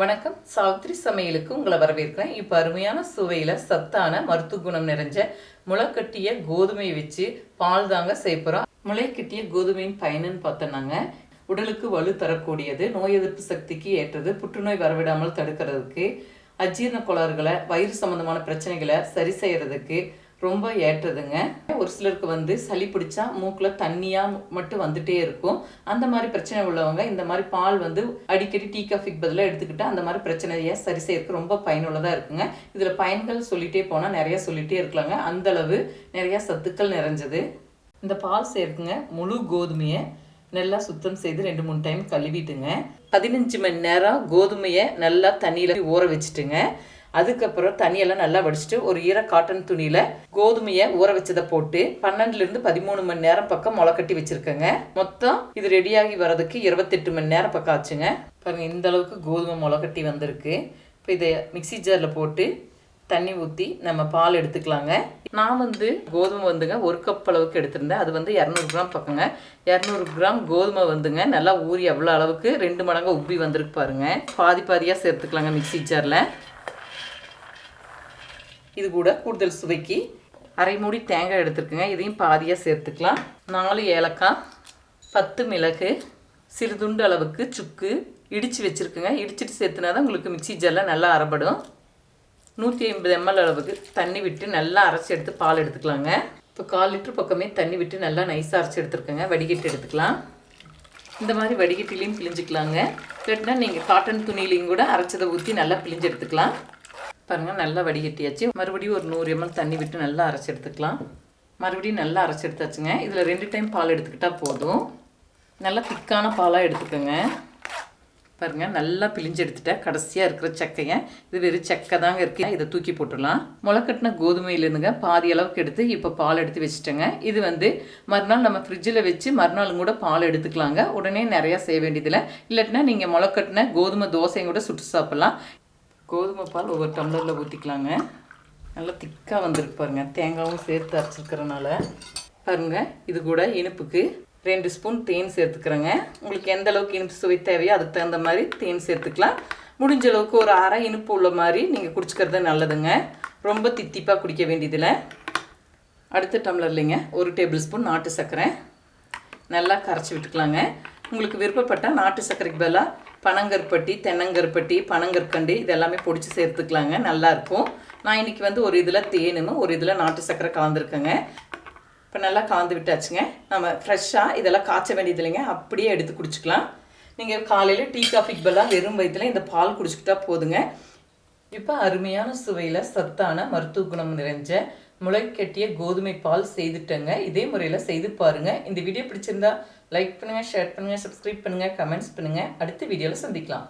வணக்கம். சாவித்ரி சமையலுக்கு உங்களை வரவேற்கிறேன். இப்போ அருமையான சுவையில் சத்தான மருத்துவ குணம் நிறைஞ்ச முளைக்கட்டிய கோதுமை வச்சு பால் தாங்க செய்யப்போகிறோம் முளைக்கட்டிய கோதுமையின் பயனுன்னு பார்த்தோன்னாங்க உடலுக்கு வலு தரக்கூடியது நோய் எதிர்ப்பு சக்திக்கு ஏற்றது புற்றுநோய் வரவிடாமல் தடுக்கிறதுக்கு அஜீரண கோளாறுகளை வயிறு சம்பந்தமான பிரச்சனைகளை சரி செய்கிறதுக்கு ரொம்ப ஏற்றதுங்க. ஒரு சிலருக்கு வந்து சளி பிடிச்சா மூக்கில் தண்ணியாக மட்டும் வந்துட்டே இருக்கும். அந்த மாதிரி பிரச்சனை உள்ளவங்க இந்த மாதிரி பால் வந்து அடிக்கடி டீ காஃபிக்கு பதிலாக எடுத்துக்கிட்டு அந்த மாதிரி பிரச்சனையை சரி செய்யறதுக்கு ரொம்ப பயனுள்ளதாக இருக்குங்க. இதில் பயன்கள் சொல்லிட்டே போனால் நிறையா சொல்லிகிட்டே இருக்கலாங்க. அந்த அளவு சத்துக்கள் நிறைஞ்சது. இந்த பால் சேர்க்குங்க. முழு கோதுமையை நல்லா சுத்தம் செய்து ரெண்டு மூணு டைம் கழுவிட்டுங்க. பதினஞ்சு மணி நேரம் கோதுமையை நல்லா தண்ணியில் ஊற வச்சுட்டுங்க. அதுக்கப்புறம் தண்ணியெல்லாம் நல்லா வடிச்சிட்டு ஒரு ஈர காட்டன் துணியில் கோதுமையை ஊற வச்சதை போட்டு பன்னெண்டுலேருந்து பதிமூணு மணி நேரம் பக்கம் முளை கட்டி வச்சுருக்கேங்க. மொத்தம் இது ரெடியாகி வர்றதுக்கு இருபத்தெட்டு மணி நேரம் பக்கம் ஆச்சுங்க. பாருங்கள் இந்த அளவுக்கு கோதுமை முளை கட்டி வந்திருக்கு. இப்போ இதை மிக்ஸி ஜாரில் போட்டு தண்ணி ஊற்றி நம்ம பால் எடுத்துக்கலாங்க. நான் வந்து கோதுமை வந்துங்க ஒரு கப் அளவுக்கு எடுத்திருந்தேன். அது வந்து இரநூறு கிராம் பக்கங்க. இரநூறு கிராம் கோதுமை வந்துங்க நல்லா ஊறி எவ்வளோ அளவுக்கு ரெண்டு மடங்கு உப்பி வந்திருக்கு பாருங்க. பாதி பாதியாக சேர்த்துக்கலாங்க மிக்ஸி ஜாரில் இது கூட கூடுதல் சுவைக்கு அரை மூடி தேங்காய் எடுத்துருக்குங்க. இதையும் பாதியாக சேர்த்துக்கலாம். நாலு ஏலக்காய் பத்து மிளகு சிறுதுண்டு அளவுக்கு சுக்கு இடித்து வச்சுருக்குங்க. இடிச்சிட்டு சேர்த்துனா தான் உங்களுக்கு மிக்சி ஜெல்லாம் நல்லா அரைப்படும். நூற்றி ஐம்பது எம்எல் அளவுக்கு தண்ணி விட்டு நல்லா அரைச்சி எடுத்து பால் எடுத்துக்கலாங்க. இப்போ கால் லிட்டர் பக்கமே தண்ணி விட்டு நல்லா நைஸாக அரைச்சி எடுத்துருக்கேங்க. வடிகட்டி எடுத்துக்கலாம். இந்த மாதிரி வடிகட்டிலையும் பிழிஞ்சிக்கலாங்க. இல்லாட்டினா நீங்கள் காட்டன் துணியிலையும் கூட அரைச்சதை ஊற்றி நல்லா பிழிஞ்சு எடுத்துக்கலாம். பாருங்கள் நல்லா வடிகட்டியாச்சு. மறுபடியும் ஒரு நூறு எம்எல் தண்ணி விட்டு நல்லா அரைச்சி எடுத்துக்கலாம். மறுபடியும் நல்லா அரைச்சி எடுத்தாச்சுங்க. இதில் ரெண்டு டைம் பால் எடுத்துக்கிட்டால் போதும். நல்லா திக்கான பாலாக எடுத்துக்கோங்க. பாருங்கள் நல்லா பிழிஞ்சு எடுத்துட்டேன் கடைசியாக இருக்கிற சக்கையை. இது வெறும் சக்கை தாங்க இருக்கு. இதை தூக்கி போட்டுடலாம். முளைக்கட்டின கோதுமையிலேருந்துங்க பாதி அளவுக்கு எடுத்து இப்போ பால் எடுத்து வச்சுட்டேங்க. இது வந்து மறுநாள் நம்ம ஃப்ரிட்ஜில் வச்சு மறுநாளும் கூட பால் எடுத்துக்கலாங்க. உடனே நிறையா செய்ய வேண்டியதில்லை. இல்லாட்டினா நீங்கள் முளைக்கட்டின கோதுமை தோசையும் கூட சுட்டு சாப்பிட்லாம். கோதுமை பால் ஒவ்வொரு டம்ளரில் ஊற்றிக்கலாங்க நல்லா திக்காக வந்திருக்கு பாருங்கள் தேங்காயும் சேர்த்து அரைச்சிருக்கிறனால. பாருங்கள் இது கூட இனிப்புக்கு ரெண்டு ஸ்பூன் தேன் சேர்த்துக்கிறேங்க. உங்களுக்கு எந்த அளவுக்கு இனிப்பு சுவை தேவையோ அதுக்கு தகுந்த மாதிரி தேன் சேர்த்துக்கலாம். முடிஞ்ச அளவுக்கு ஒரு அரை இனிப்பு உள்ள மாதிரி நீங்கள் குடிச்சிக்கிறது நல்லதுங்க. ரொம்ப தித்திப்பாக குடிக்க வேண்டியதில்லை. அடுத்த டம்ளர்லைங்க ஒரு டேபிள் ஸ்பூன் நாட்டு சர்க்கரை. நல்லா கரைச்சி விட்டுக்கலாங்க. உங்களுக்கு விருப்பப்பட்டால் நாட்டு சர்க்கரைக்கு பதிலாக பனங்கற்பட்டி தென்னங்கற்பட்டி பனங்கற்கண்டு இதெல்லாமே பொடிச்சு சேர்த்துக்கலாங்க. நல்லாயிருக்கும் நான் இன்றைக்கி வந்து ஒரு இதில் தேனும் ஒரு இதில் நாட்டு சர்க்கரை கலந்துருக்கேங்க. இப்போ நல்லா கலந்து விட்டாச்சுங்க. நம்ம ஃப்ரெஷ்ஷாக இதெல்லாம் காய்ச்ச வேண்டியது இல்லைங்க. அப்படியே எடுத்து குடிச்சிக்கலாம். நீங்கள் காலையில் டீ காஃபிக்கு பதிலாக வெறும் வயிற்றுல இந்த பால் குடிச்சிக்கிட்டா போதுங்க. இப்போ அருமையான சுவையில் சத்தான மருத்துவ குணம் நிறைஞ்ச முளைக்கட்டிய கோதுமை பால் செய்துட்டேங்க. இதே முறையில் செய்து பாருங்கள் இந்த வீடியோ பிடிச்சிருந்தா லைக் பண்ணுங்கள் ஷேர் பண்ணுங்கள் சப்ஸ்கிரைப் பண்ணுங்கள் கமெண்ட்ஸ் பண்ணுங்கள் அடுத்த வீடியோவில் சந்திக்கலாம்.